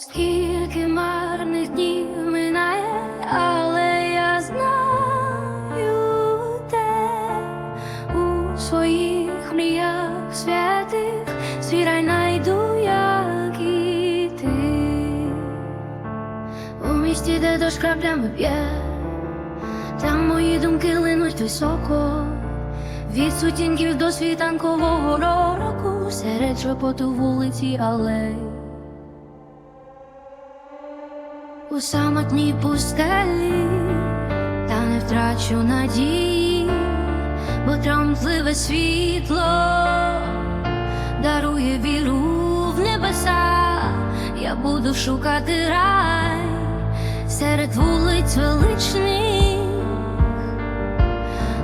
Скільки марних днів минає, але я знаю те у своїх мріях святих свій рай найду, як і ти у місті, де дощ краплями п'є, там мої думки линуть високо. Від сутінків до світанкового року серед шепоту вулиці алей. У самотній пустелі, та не втрачу надії, бо трамтливе світло дарує віру в небеса, я буду шукати рай серед вулиць величних,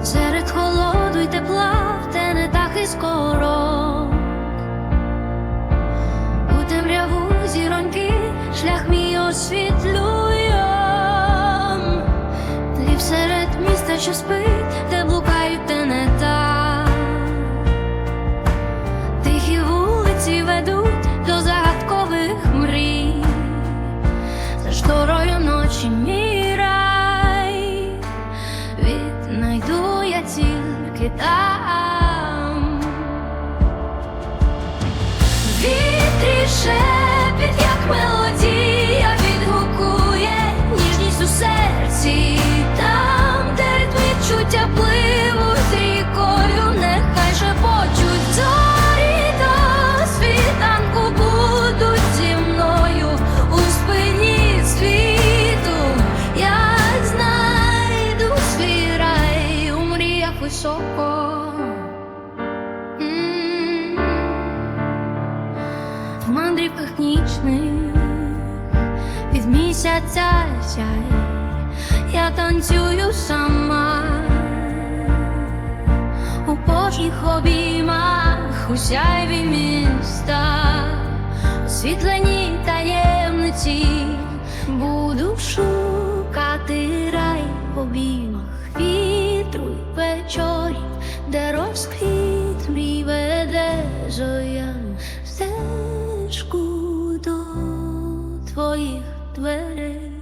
серед холоду й тепла, те не так і скоро. У темряву зіроньки шлях мій освітлює. Що спить, де блукають не та Тихі вулиці ведуть до загадкових мрій. За шторою ночі мій рай віднайду я тільки там. Високо. В мандрівках нічних від місяця сяй, я танцюю сама. У пожніх обіймах у сяйві міста, освітлені Жоям стежку до твоїх дверей.